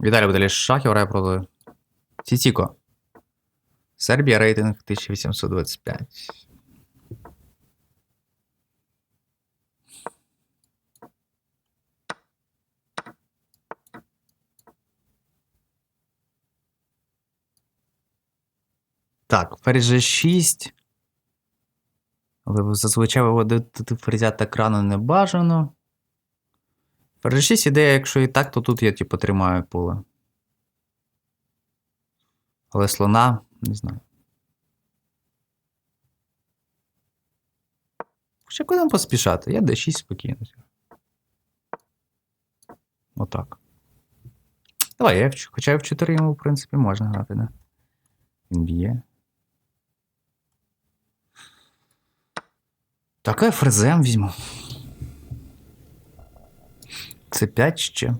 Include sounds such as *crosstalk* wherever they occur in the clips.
Віталій Баталій Шахів грає проти Ціціко. Сербія рейтинг 1825. Так, ферзь G6. Але зазвичай виводити ферзя так рано не бажано. 6 ідея, якщо і так, то тут я типу тримаю поле. Але слона, не знаю. Хоча куди нам поспішати? Я d6 спокійно. Отак. Давай, я в, хоча F4 йому, в принципі, можна грати, да? Він б'є. Так, я фрезем візьму. Це 5 ще.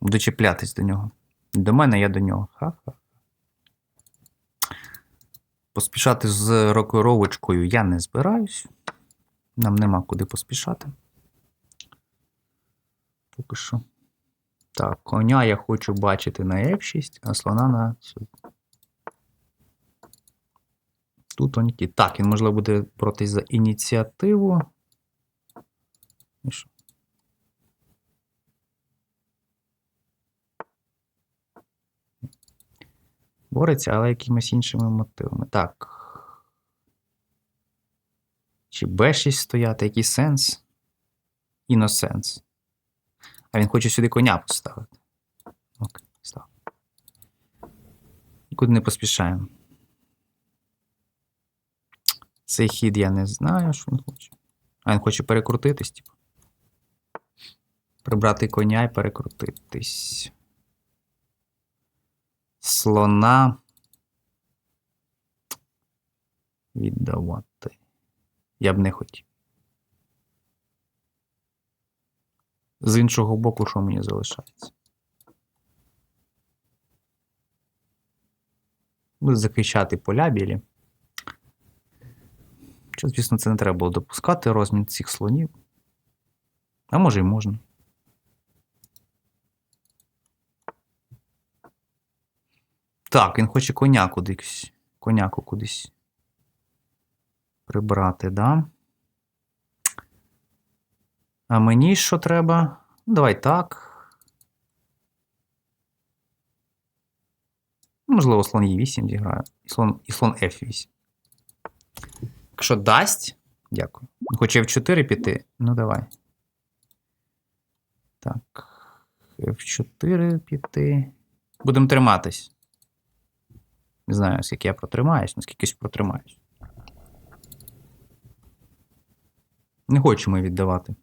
Буду чіплятись до нього. До мене я до нього. Ха-ха. Поспішати з рокировочкою я не збираюсь. Нам нема куди поспішати. Поки що. Так, коня я хочу бачити на F6, а слона на. Тут он. Так, він, можливо, буде проти за ініціативу. Бореться, але якимись іншими мотивами. Так. Чи Б6 стояти, який сенс? Іносенс. А він хоче сюди коня поставити. Окей, став. Нікуди не поспішаємо. Цей хід я не знаю, що він хоче. А він хоче перекрутитись, типу. Прибрати коня і перекрутитись. Слона. Віддавати. Я б не хотів. З іншого боку, що мені залишається? Буду захищати поля білі. Що, звісно, це не треба було допускати розмін цих слонів. А може і можна. Так, він хоче коня кудись. Коняку кудись прибрати, да? А мені що треба? Ну, Давай так. Можливо, слон Е8 зіграю. І слон, і слон F8. Якщо дасть. Дякую. Хоче F4 піти. Ну, давай. Так. F4 піти. Будемо триматись. Не знаю, скільки я протримаюсь, наскільки протримаюсь. Не хочемо віддавати.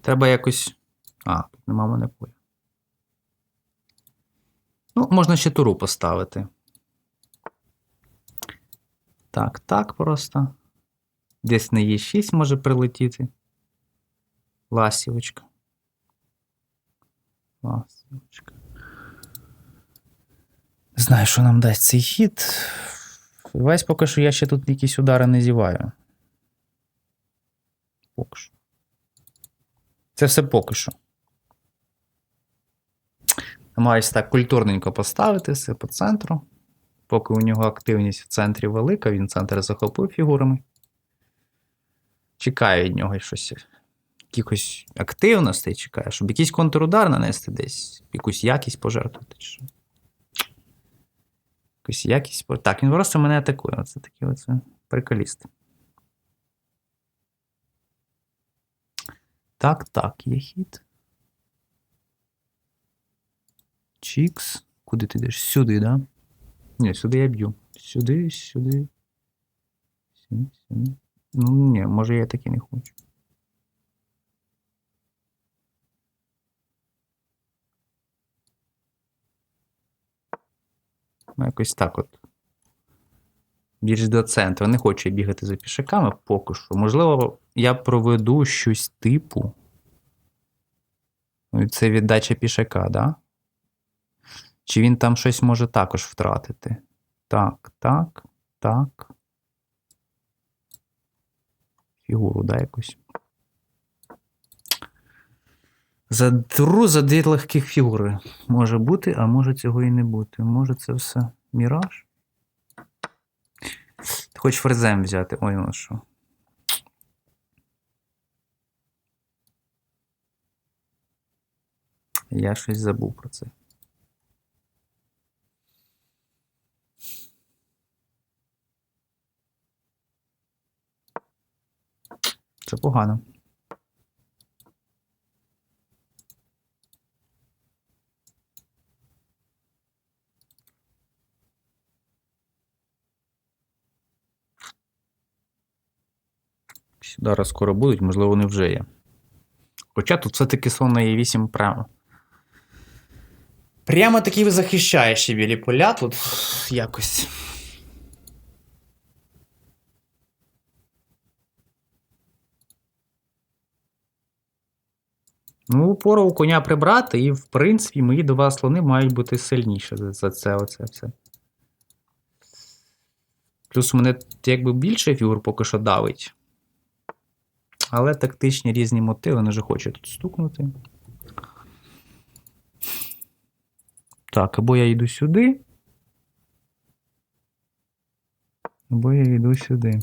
Треба якось. А, тут нема мене поля. Ну, можна ще туру поставити. Так, так просто. Десь на Е6 може прилетіти. Ласівочка. Ласівочка. Знаю, що нам дасть цей хід. Весь поки що я ще тут якісь удари не зіваю. Поки що. Це все поки що. Намагаюся так культурненько поставити все по центру. Поки у нього активність в центрі велика, він центр захопив фігурами. Чекаю від нього щось. Якихось активностей чекаю, щоб якийсь контрудар нанести десь, якусь якість пожертвувати. чи. Якусь якість. Так, він просто мене атакує. Оце такий оце приколіст. Так, так, є хід. Чікс. Куди ти йдеш? Сюди, да? Ні, сюди я б'ю. Сюди, сюди. Сюди, сюди. Ну, ні, може я таки не хочу. Ну, якось так от. Більш до центру. Не хочу я бігати за пішаками поки що. Можливо, я проведу щось типу. Ну, Це віддача пішака, да? Чи він там щось може також втратити? так, так, так. Фігуру, да, якусь. Задру за дві легких фігури. Може бути, а може цього і не бути. Може це все міраж? Ти хочеш фрезем взяти. Ой, ну що. Я щось забув про це. Це погано. Зараз скоро будуть, можливо, вони вже є. Хоча тут все-таки сон на Е8 прямо. Прямо таки захищає ще білі поля тут якось. Ну, пора у коня прибрати, і, в принципі, мої два слони мають бути сильніші за- це оце все. Плюс у мене якби більше фігур поки що давить. Але тактичні різні мотиви, не же хоче тут стукнути. Так, або я йду сюди. Або я йду сюди.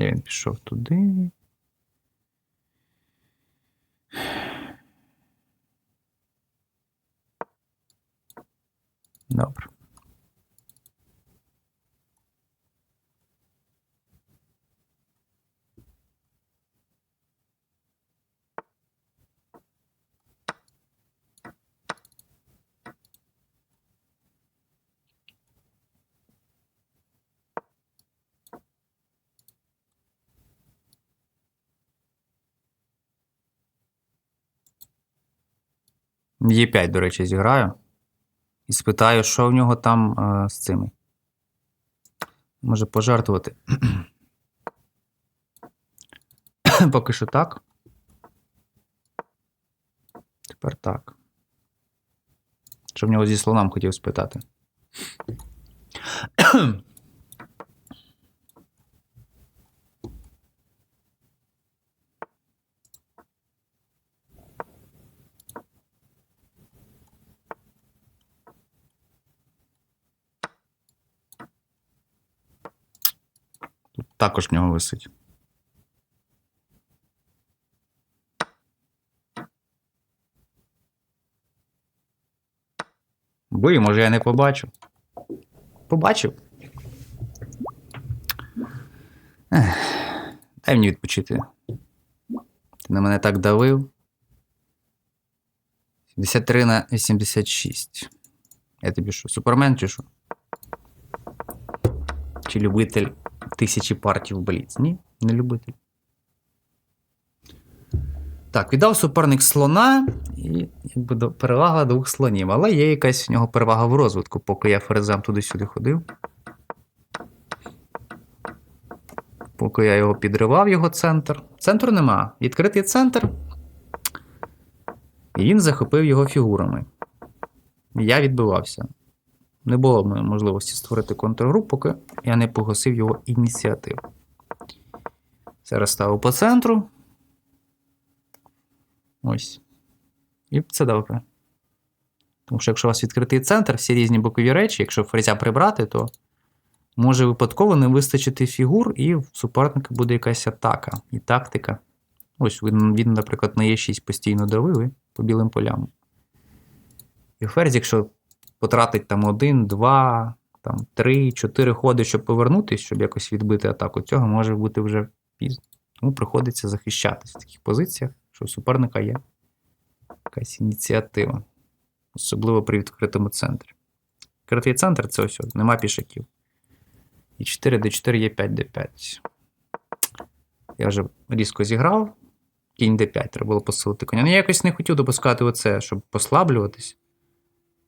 Ні, він пішов туди. Добре. Є5, до речі, зіграю. І спитаю, що в нього там е, з цими. Може пожартувати. *coughs* Поки що так. Тепер так. Що в нього зі слоном хотів спитати. Тут також в нього висить. Бий, може, я не побачив. Побачив. Ех, дай мені відпочити. Ти на мене так давив. 73 на 86. Я тобі що, супермен чи що? Чи любитель тисячі партій в Бліц? Ні, не любитель. Так, віддав суперник слона, і якби перевага двох слонів. Але є якась в нього перевага в розвитку, поки я ферзем туди-сюди ходив. Поки я його підривав, його центр. Центру нема. Відкритий центр. І він захопив його фігурами. Я відбивався. Не було мене можливості створити контргруп, поки я не погасив його ініціативу. Зараз ставив по центру. Ось. І це добре. Тому що якщо у вас відкритий центр, всі різні бокові речі, якщо фрезя прибрати, то може випадково не вистачити фігур, і в суперника буде якась атака і тактика. Ось він, він наприклад, на Е6 постійно давив по білим полям. І ферзь, якщо потратить там один, два, там, три, чотири ходи, щоб повернутися, щоб якось відбити атаку, цього може бути вже пізно. Тому приходиться захищатись в таких позиціях, що у суперника є якась ініціатива. Особливо при відкритому центрі. Відкритий центр це ось, нема пішаків. І 4 d4 є 5 d5. Я вже різко зіграв. Кінь d5, треба було посилити коня. Ну, я якось не хотів допускати оце, щоб послаблюватись.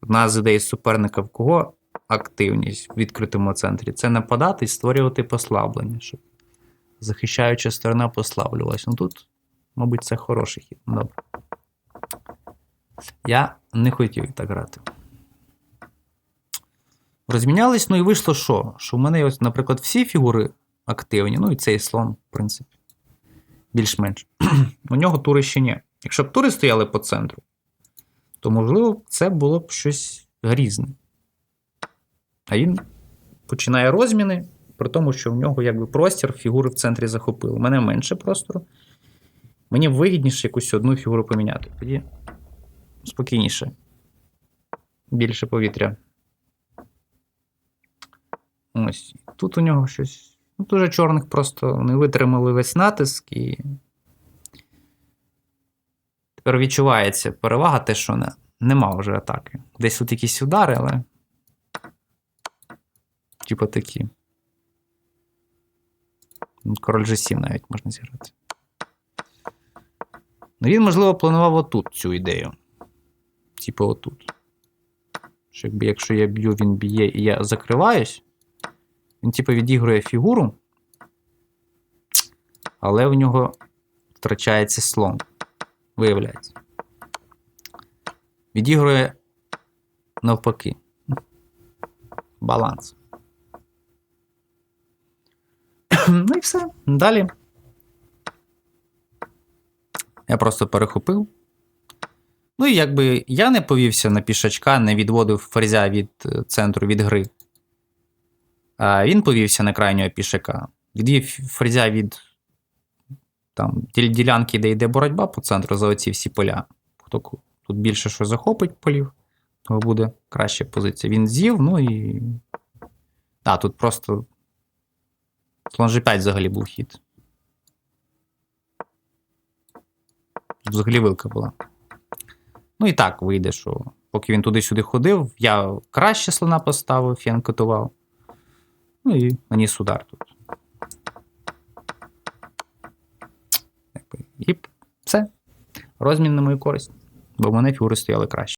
Одна з ідей суперника в кого активність в відкритому центрі це нападати і створювати послаблення, щоб захищаюча сторона послаблювалась. Ну тут Мабуть, це хороший хід. Добре. Я не хотів так грати. Розмінялись, ну і вийшло що? Що в мене, ось, наприклад, всі фігури активні, ну і цей слон, в принципі. Більш-менш. *clears throat* У нього тури ще ні. Якщо б тури стояли по центру, то, можливо, це було б щось грізне. А він починає розміни, при тому, що в нього якби простір фігури в центрі захопив. У мене менше простору. Мені вигідніше якусь одну фігуру поміняти. Тоді спокійніше. Більше повітря. Ось. Тут у нього щось. Ну, дуже чорних просто не витримали весь натиск і. Відчувається перевага, те, що не, нема вже атаки. Десь тут якісь удари, але. Типа такі. Ну, Король G7 навіть можна зіграти. Ну, він, можливо, планував отут цю ідею. Типу отут. Що якби якщо я б'ю, він б'є і я закриваюсь, він, типу, відігрує фігуру, але в нього втрачається слон. Виявляється. Відігрує навпаки. Баланс. *coughs* ну і все. Далі. Я просто перехопив. Ну і якби я не повівся на пішачка, не відводив ферзя від е, центру від гри. А він повівся на крайнього пішака. Відвів ферзя від там, діл- ділянки, де йде боротьба по центру за оці всі поля. Хто тут більше що захопить полів, то буде краща позиція. Він з'їв, ну і. Так, тут просто. Слон G5 взагалі був хід. Взагалі вилка була. Ну і так вийде, що поки він туди-сюди ходив, я краще слона поставив, я анкетував. Ну і наніс удар тут. Якби, І все. Розмін на мою користь. Бо в мене фігури стояли краще.